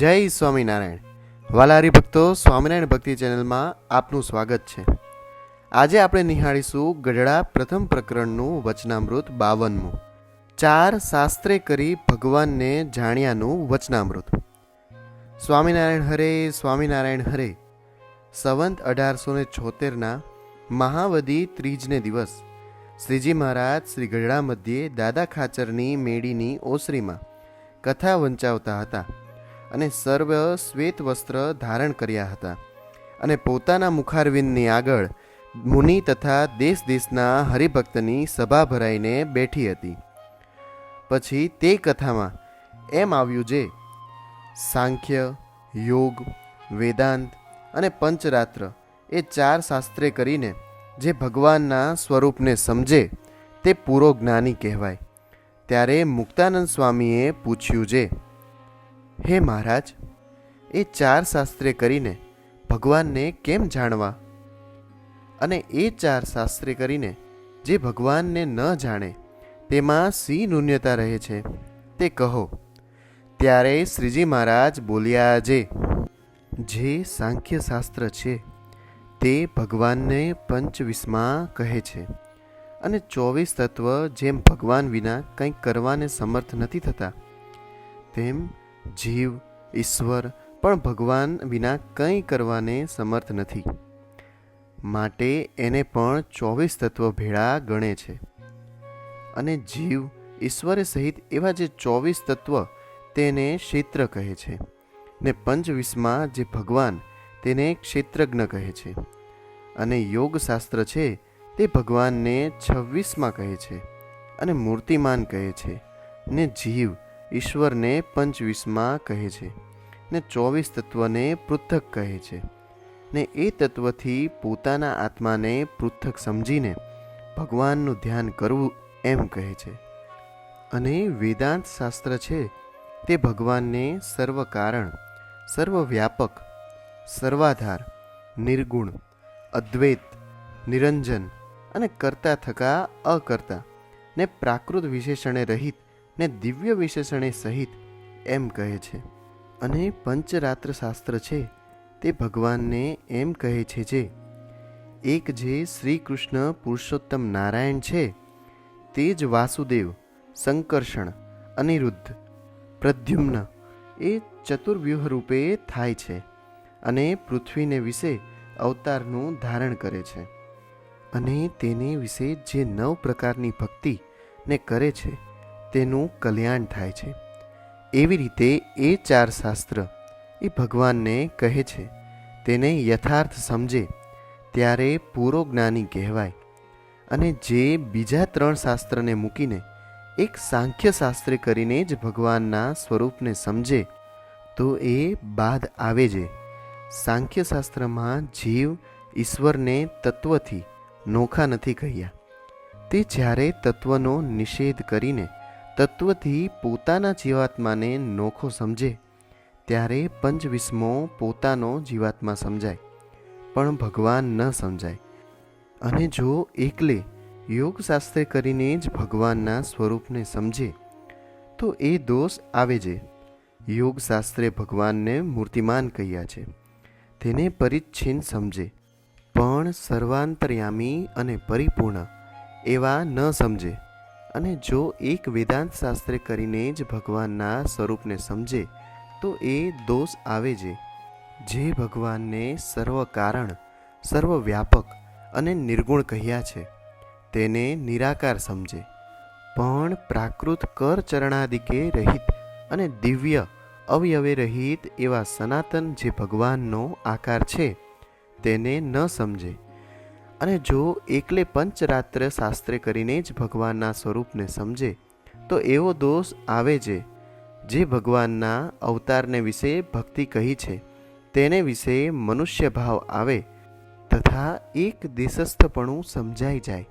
જય સ્વામિનારાયણ. વાલારી ભક્તો, સ્વામિનારાયણ ભક્તિ ચેનલમાં આપનું સ્વાગત છે. આજે આપણે નિહાળીશું ગઢડા પ્રથમ પ્રકરણનું વચનામૃત બાવનમું. ચાર શાસ્ત્રે કરી ભગવાનને જાણ્યાનું વચનામૃત. સ્વામિનારાયણ હરે સ્વામિનારાયણ હરે. સંવંત અઢારસો ને છોતેરના મહાવદી ત્રીજને દિવસ શ્રીજી મહારાજ શ્રી ગઢડા મધ્યે દાદા ખાચરની મેડીની ઓસરીમાં કથા વંચાવતા હતા. અને સર્વ શ્વેત વસ્ત્ર ધારણ કર્યા હતા. અને પોતાના મુખારવિંદની આગળ મુનિ તથા દેશ દેશના હરિભક્તની સભા ભરાઈને બેઠી હતી. પછી તે કથામાં એમ આવ્યું જે, સાંખ્ય, યોગ, વેદાંત અને પંચરાત્ર એ ચાર શાસ્ત્રે કરીને જે ભગવાનના સ્વરૂપને સમજે તે પૂરો જ્ઞાની કહેવાય. ત્યારે મુક્તાનંદ સ્વામીએ પૂછ્યું જે હે મહારાજ, એ ચાર શાસ્ત્રે કરીને ભગવાનને કેમ જાણવા? અને એ ચાર શાસ્ત્રે કરીને જે ભગવાનને ન જાણે, તેમાં સી ન્યૂન્યતા રહે છે, તે કહો. ત્યારે શ્રીજી મહારાજ બોલ્યા જે જે સાંખ્ય શાસ્ત્ર છે, તે ભગવાનને પંચવીસમાં કહે છે. અને ચોવીસ તત્વ જેમ ભગવાન વિના કંઈક કરવાને સમર્થ નથી થતા, તેમ જીવ, ઈશ્વર પણ ભગવાન વિના કંઈ કરવાને સમર્થ નથી. માટે એને પણ ચોવીસ તત્વ ભેળા ગણે છે. અને જીવ, ઈશ્વરે સહિત એવા જે ચોવીસ તત્વ તેને ક્ષેત્ર કહે છે ને પંચવીસમાં જે ભગવાન તેને ક્ષેત્રજ્ઞ કહે છે. અને યોગશાસ્ત્ર છે તે ભગવાનને છવ્વીસમાં કહે છે અને મૂર્તિમાન કહે છે ને જીવ ઈશ્વરને પંચવીસમાં કહે છે ને ચોવીસ તત્વને પૃથક કહે છે. ને એ તત્વથી પોતાના આત્માને પૃથક સમજીને ભગવાનનું ધ્યાન કરવું એમ કહે છે. અને વેદાંત શાસ્ત્ર છે તે ભગવાનને સર્વ કારણ સર્વવ્યાપક, સર્વાધાર, નિર્ગુણ, અદ્વૈત, નિરંજન અને કરતા થકા અકર્તા ને પ્રાકૃત વિશેષણે રહિત ને દિવ્ય વિશેષણે સહિત એમ કહે છે. અને પંચરાત્ર શાસ્ત્ર છે તે ભગવાનને એમ કહે છે જે, એક જે શ્રી કૃષ્ણ પુરુષોત્તમ નારાયણ છે, તે જ વાસુદેવ, સંકર્ષણ, અનિરુદ્ધ, પ્રદ્યુમ્ન, એ ચતુર્વ્યૂહ રૂપે થાય છે અને પૃથ્વીને વિશે અવતારનું ધારણ કરે છે. અને તેને વિશે જે નવ પ્રકારની ભક્તિ ને કરે છે તેનું કલ્યાણ થાય છે. એવી રીતે એ ચાર શાસ્ત્ર એ ભગવાનને કહે છે, તેને યથાર્થ સમજે, ત્યારે પૂરો જ્ઞાની કહેવાય. અને જે બીજા ત્રણ શાસ્ત્રને મૂકીને એક સાંખ્ય શાસ્ત્ર કરીને જ ભગવાનના સ્વરૂપને સમજે, તો એ બાદ આવે છે. સાંખ્ય શાસ્ત્રમાં જીવ ઈશ્વરને તત્વથી નોખા નથી કહ્યા. તે જ્યારે તત્વનો નિષેધ કરીને તત્વથી પોતાના જીવાત્માને નોખો સમજે, ત્યારે પંચવિસ્મો પોતાનો જીવાત્મા સમજાય, પણ ભગવાન ન સમજાય. અને જો એકલે યોગશાસ્ત્રે કરીને જ ભગવાનના સ્વરૂપને સમજે, તો એ દોષ આવે છે. યોગશાસ્ત્રે ભગવાનને મૂર્તિમાન કહ્યા છે. તેને પરિચ્છિન્ન સમજે, પણ સર્વાંતર્યામી અને પરિપૂર્ણ એવા ન સમજે. અને જો એક વેદાંત શાસ્ત્રે કરીને જ ભગવાનના સ્વરૂપને સમજે, તો એ દોષ આવે છે. જે ભગવાનને સર્વ કારણ સર્વવ્યાપક અને નિર્ગુણ કહ્યા છે, તેને નિરાકાર સમજે. પણ પ્રાકૃત કર ચરણાદિકે રહિત અને દિવ્ય અવયવે રહિત એવા સનાતન જે ભગવાનનો આકાર છે, તેને ન સમજે. અને જો એકલે પંચરાત્ર શાસ્ત્રે કરીને જ ભગવાનના સ્વરૂપને સમજે, તો એવો દોષ આવે છે જે ભગવાનના અવતારને વિશે ભક્તિ કહી છે, તેને વિશે મનુષ્ય ભાવ આવે, તથા એક દેશસ્થપણું સમજાઈ જાય,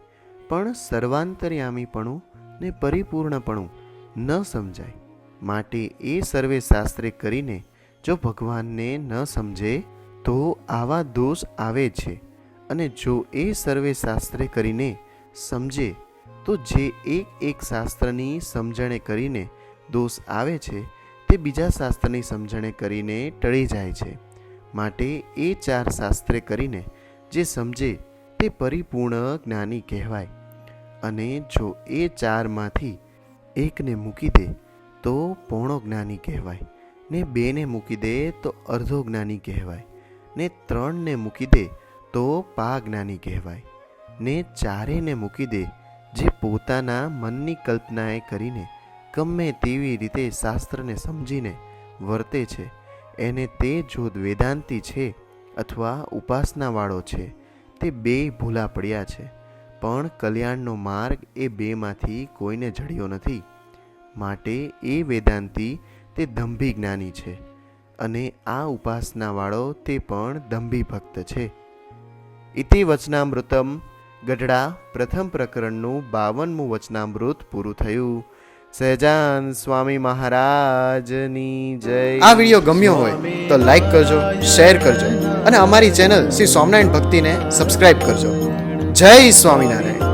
પણ સર્વાંતર્યામીપણું ને પરિપૂર્ણપણું ન સમજાય. માટે એ સર્વે શાસ્ત્રે કરીને જો ભગવાનને ન સમજે, તો આવા દોષ આવે છે. અને જો એ સર્વે શાસ્ત્રે કરીને સમજે, તો જે એક એક શાસ્ત્રની સમજણે કરીને દોષ આવે છે, તે બીજા શાસ્ત્રની સમજણે કરીને ટળી જાય છે. માટે એ ચાર શાસ્ત્રે કરીને જે સમજે, તે પરિપૂર્ણ જ્ઞાની કહેવાય. અને જો એ ચારમાંથી એકને મૂકી દે, તો પોણો જ્ઞાની કહેવાય. ને બેને મૂકી દે, તો અર્ધો જ્ઞાની કહેવાય. ને ત્રણને મૂકી દે તો પા જ્ઞાની કહેવાય. ને ચારેને મૂકી દે, જે પોતાના મનની કલ્પનાએ કરીને ગમે તેવી રીતે શાસ્ત્રને સમજીને વર્તે છે. એને તે જો વેદાંતી છે અથવા ઉપાસનાવાળો છે, તે બે ભૂલા પડ્યા છે. પણ કલ્યાણનો માર્ગ એ બેમાંથી કોઈને જડ્યો નથી. માટે એ વેદાંતી તે દંભી જ્ઞાની છે. અને આ ઉપાસનાવાળો તે પણ દંભી ભક્ત છે. ઇતિ વચનામૃતમ ગઢડા પ્રથમ પ્રકરણનું બાવનમું વચનામૃત પૂરું થયું સહેજાન સ્વામી મહારાજની જય આ વીડિયો ગમ્યો હોય તો લાઈક કરજો શેર કરજો અને અમારી ચેનલ શ્રી સ્વામિનારાયણ ભક્તિને સબસ્ક્રાઇબ કરજો. જય સ્વામિનારાયણ.